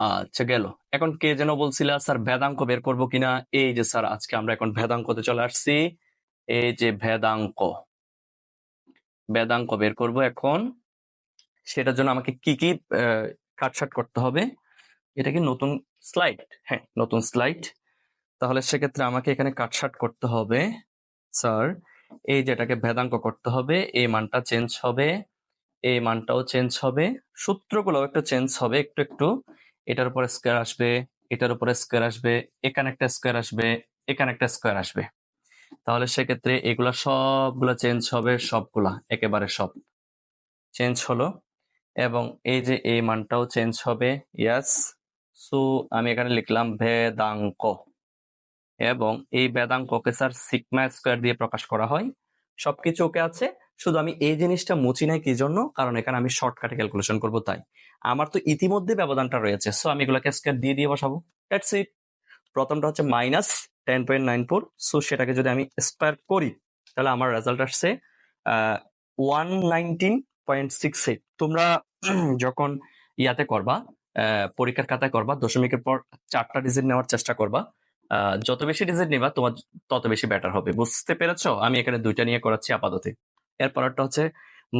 আচ্ছা গেল। এখন কে যেন বলছিল, স্যার, ভেদাঙ্ক বের করব কিনা? এই যে, স্যার, আজকে আমরা এখন ভেদাঙ্কতে চলে আসছি। এই যে, ভেদাঙ্ক। বেদাঙ্ক বের করব এখন। সেটার জন্য আমাকে কি কি কাটছাট করতে হবে? এটা কি নতুন স্লাইড? হ্যাঁ নতুন স্লাইড। তাহলে সেক্ষেত্রে আমাকে এখানে কাটছাট করতে হবে, স্যার। এই যেটাকে ভেদাঙ্ক করতে হবে। এই মানটা চেঞ্জ হবে। এই মানটাও চেঞ্জ হবে। সূত্রগুলো একটু চেঞ্জ হবে, একটু একটু। এটার উপরে স্কোয়ার আসবে, এটার উপরে স্কোয়ার আসবে, এখানে একটা স্কোয়ার আসবে, এখানে একটা স্কোয়ার আসবে। তাহলে সেক্ষেত্রে এগুলা সবগুলা চেঞ্জ হবে সবগুলা, একেবারে সব। চেঞ্জ হলো এবং এই যে এই মানটাও চেঞ্জ হবে ইয়াস সো আমি এখানে লিখলাম ভেদাঙ্ক এবং এই বেদাঙ্ককে স্যার সিগমা স্কোয়ার দিয়ে প্রকাশ করা হয়। সবকিছু ওকে আছে শুধু আমি এই জিনিসটা মুছি নাই কি জন্য? কারণ এখানে আমি শর্টকাটে ক্যালকুলেশন করব তাই। আমার তো ইতিমধ্যে ব্যবধানটা রয়েছে সো আমি এগুলোকে স্কোয়ার দিয়ে দিয়ে বসাবো। দ্যাটস ইট প্রথমটা হচ্ছে minus ten point nine four so সেটাকে যদি আমি স্কোয়ার করি, তাহলে আমার রেজাল্ট আসছে one nineteen point six eight তোমরা যখন ইয়াতে করবা পরীক্ষার খাতায় করবা, দশমিকের পর চারটা ডিজিট নেওয়ার চেষ্টা করবা যত বেশি ডিজিট নিবা, তোমার তত বেশি বেটার হবে। বুঝতে পেরেছ? আমি এখানে দুইটা নিয়ে করাচ্ছি আপাতত। এর পরেরটা হচ্ছে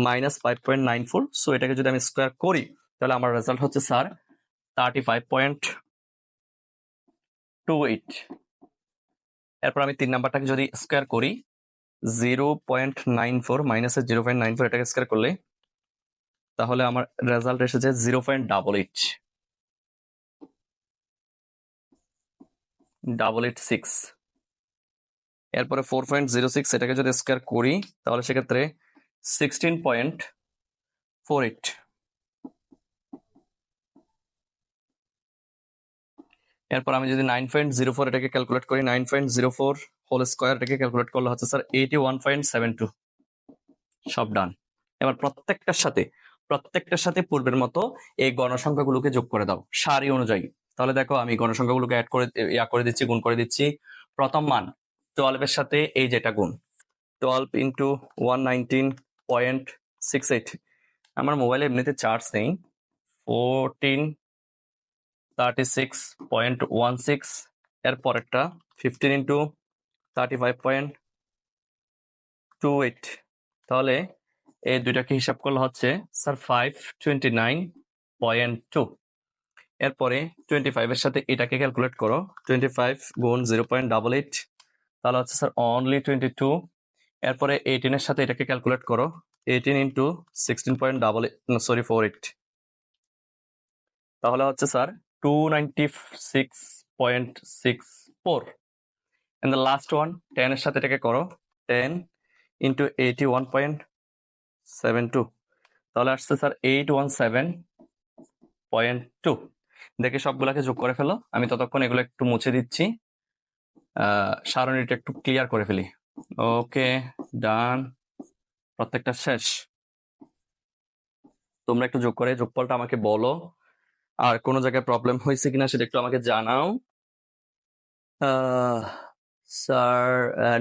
minus five point nine four so এটাকে যদি আমি স্কোয়ার করি, তাহলে আমার রেজাল্ট হচ্ছে sir thirty five point two eight এরপর আমি তিন নাম্বারটাকে যদি স্কোয়ার করি জিরো পয়েন্ট নাইন ফোর মাইনাসের জিরো পয়েন্ট নাইন ফোর এটাকে স্কোয়ার করলে, তাহলে আমার রেজাল্ট এসেছে zero point double eight double eight six এরপরে ফোর পয়েন্ট জিরো সিক্স এটাকে যদি স্কোয়ার করি, তাহলে সেক্ষেত্রে সিক্সটিন পয়েন্ট ফোর এইট এরপর আমি যদি নাইন পয়েন্ট জিরো ফোর এটাকে ক্যালকুলেট করি nine point zero four whole square এটাকে ক্যালকুলেট করলে হচ্ছে sir eighty one point seven two সব ডান এবার প্রত্যেকটার সাথে প্রত্যেকটার সাথে পূর্বের মতো এই গণসংখ্যাগুলোকে যোগ করে দাও, সারি অনুযায়ী। তাহলে দেখো আমি গণসংখ্যাগুলোকে অ্যাড করে, ইয়া করে দিচ্ছি, গুণ করে দিচ্ছি। প্রথম মান টুয়েলভের সাথে এই যেটা গুণ। Twelve into one nineteen point six eight আমার মোবাইলে এমনিতে চার্জ নেই। Fourteen thirty six point one six এর পরেরটা fifteen into thirty five point two eight তাহলে এই দুইটাকে হিসাব করলে হচ্ছে sir five twenty nine point two এরপরে টোয়েন্টি ফাইভের সাথে এটাকে ক্যালকুলেট করো। টোয়েন্টি ফাইভ গুণ জিরো পয়েন্ট ডাবল এইট তাহলে হচ্ছে স্যার অনলি টোয়েন্টি টু এরপরে এইটিনের সাথে এটাকে ক্যালকুলেট করো eighteen into sixteen point double sorry four eight তাহলে হচ্ছে sir two ninety six point six four and the last one টেনের সাথে এটাকে করো ten into eighty one point seven two তাহলে আসছে sir eight one seven point two দেখে সবগুলোকে যোগ করে ফেলো, আমি ততক্ষণ এগুলো একটু মুছে দিচ্ছি। সারণীটা একটু ক্লিয়ার করে ফেলি। ওকে, ডান। প্রত্যেকটা শেষ। তোমরা একটু যোগ করে, যোগফলটা আমাকে বলো। আর কোনো জায়গায় প্রবলেম হয়েছে কিনা সেটা একটু আমাকে জানাও। স্যার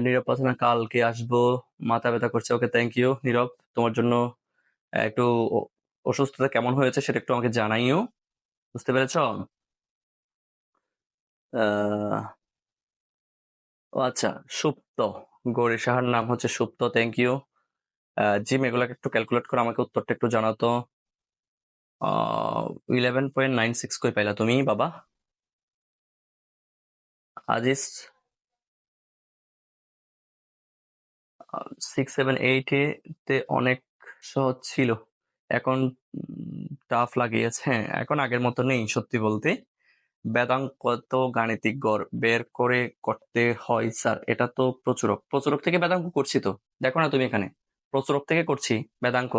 নীরব প্রার্থনা কালকে আসব। মাথা ব্যথা করছে। Okay thank you Nirob. তোমার জন্য একটু অসুস্থতা কেমন হয়েছে সেটা একটু আমাকে জানাইও। বুঝতে পেরেছ? ও আচ্ছা সুপ্ত। গৌরী সাহার নাম হচ্ছে সুপ্ত থ্যাংক ইউ জিম, এগুলাকে একটু ক্যালকুলেট করে আমাকে উত্তরটা একটু জানাতো। ইলেভেন পয়েন্ট নাইন সিক্স কই পাইলা তুমি, বাবা? আজিজ? সিক্স সেভেন এইট তে অনেক সহজ ছিল। এখন টাফ লাগিয়েছে। হ্যাঁ এখন আগের মতো নেই, সত্যি বলতে। বেদাঙ্ক তো গাণিতিক গড় বের করে করতে হয়, স্যার। এটা তো প্রচুরক। প্রচুরক থেকে বেদাঙ্ক করছি তো। দেখো না তুমি এখানে। প্রচুরক থেকে করছি বেদাঙ্ক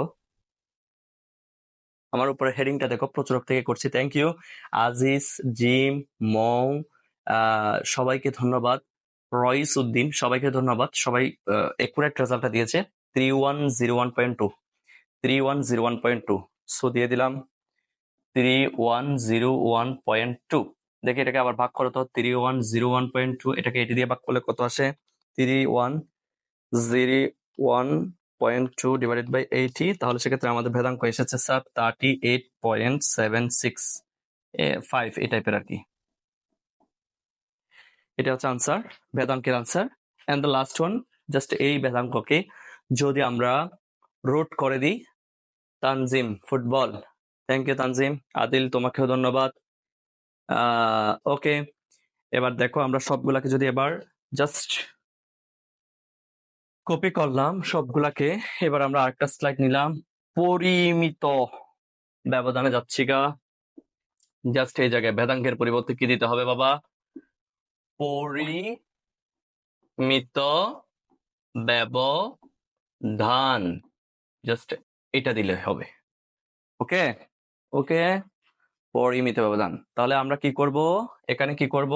আমার উপরে হেডিংটা দেখো, প্রচুরক থেকে করছি। Thank you Aziz, Jim, Mou সবাইকে ধন্যবাদ। রইস উদ্দিন, সবাইকে ধন্যবাদ। সবাই একুরেট রেজাল্টটা দিয়েছে। Three one zero one point two three one zero one point two so দিয়ে দিলাম three one zero one point two দেখে এটাকে আবার ভাগ করো তো three one zero one point two এটাকে এটি দিয়ে ভাগ করলে কত আসে? Three one zero one point two divided by eighty তাহলে সেক্ষেত্রে আমাদের ভেদাঙ্ক এসেছে sir thirty eight point seven six five এই টাইপের আর কি। এটা হচ্ছে answer বেদাঙ্কের answer and the last one just এই বেদাঙ্ককে যদি আমরা রোট করে দিই, Tanzim football thank you Tanzim. Adil, তোমাকেও ধন্যবাদ। ওকে। এবার দেখো আমরা সবগুলাকে যদি এবার জাস্ট কপি করলাম সবগুলাকে, এবার আমরা আরেকটা স্লাইড নিলাম। পরিমিত ব্যবধানে যাচ্ছি গা। জাস্ট এই জায়গায় বেদাঙ্কের পরিবর্তে কি দিতে হবে বাবা? পরিমিত ব্যবধান। জাস্ট এটা দিলে হবে। ওকে? ওকে? পরিমিত ব্যবধান। তাহলে আমরা কি করব? এখানে কি করব?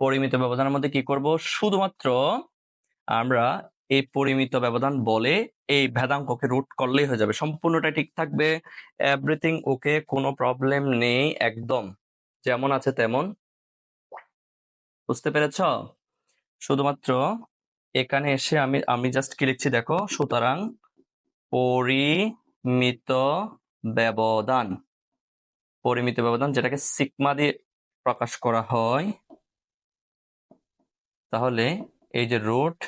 পরিমিত ব্যবধানের মধ্যে কি করব? শুধুমাত্র আমরা এই পরিমিত ব্যবধান বলে এই ভেদাঙ্ককে রুট করলেই হয়ে যাবে। সম্পূর্ণটা ঠিক থাকবে। এভরিথিং ওকে কোনো প্রবলেম নেই একদম। যেমন আছে তেমন। বুঝতে পেরেছ? শুধুমাত্র এখানে এসে আমি আমি জাস্ট কি লিখছি দেখো? সুতরাং পরিমিত ব্যবধান। পরিমিত ব্যবধান যেটাকে সিগমা দিয়ে প্রকাশ করা হয়। তাহলে এই যে root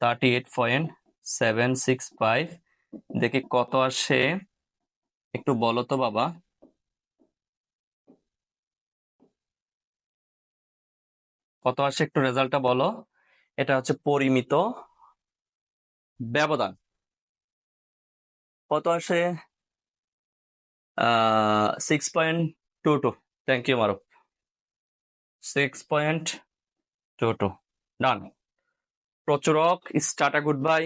thirty eight point seven six five দেখি কত আসে? একটু বলো তো বাবা। কত আসে একটু রেজাল্টটা বলো? এটা হচ্ছে পরিমিত ব্যবধান। কত আসে? Six point two two thank you Maruf six point two two done প্রচুরক স্টার্টা গুড বাই